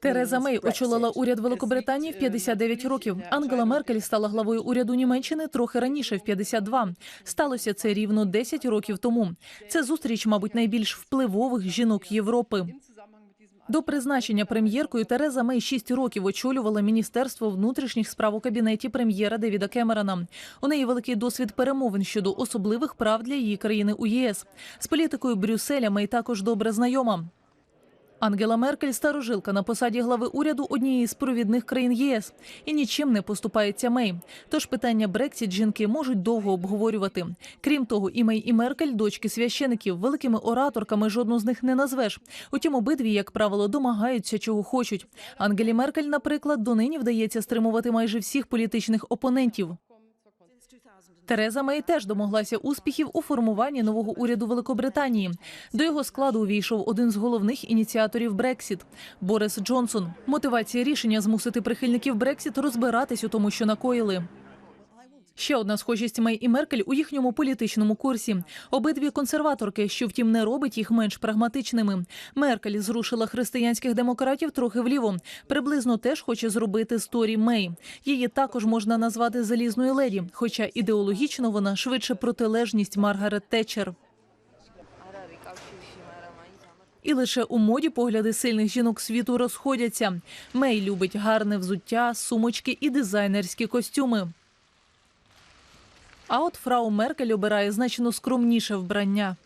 Тереза Мей очолила уряд Великобританії в 59 років. Ангела Меркель стала главою уряду Німеччини трохи раніше, в 52. Сталося це рівно 10 років тому. Це зустріч, мабуть, найбільш впливових жінок Європи. До призначення прем'єркою Тереза Мей 6 років очолювала Міністерство внутрішніх справ у кабінеті прем'єра Девіда Кемерона. У неї великий досвід перемовин щодо особливих прав для її країни у ЄС. З політикою Брюсселя Мей також добре знайома. Ангела Меркель старожилка на посаді глави уряду однієї з провідних країн ЄС і нічим не поступається Мей. Тож питання Брексіт жінки можуть довго обговорювати. Крім того, і Мей і Меркель дочки священиків. Великими ораторками жодну з них не назвеш. Утім, обидві, як правило, домагаються чого хочуть. Ангелі Меркель, наприклад, донині вдається стримувати майже всіх політичних опонентів. Тереза Мей теж домоглася успіхів у формуванні нового уряду Великобританії. До його складу увійшов один з головних ініціаторів Брексіт Борис Джонсон. Мотивація рішення змусити прихильників Брексіт розбиратись у тому, що накоїли. Ще одна схожість Мей і Меркель у їхньому політичному курсі. Обидві консерваторки, що втім не робить їх менш прагматичними. Меркель зрушила християнських демократів трохи вліво. Приблизно теж хоче зробити з Торі Мей. Її також можна назвати залізною леді, хоча ідеологічно вона швидше протилежність Маргарет Тетчер. І лише у моді погляди сильних жінок світу розходяться. Мей любить гарне взуття, сумочки і дизайнерські костюми. А от фрау Меркель обирає значно скромніше вбрання.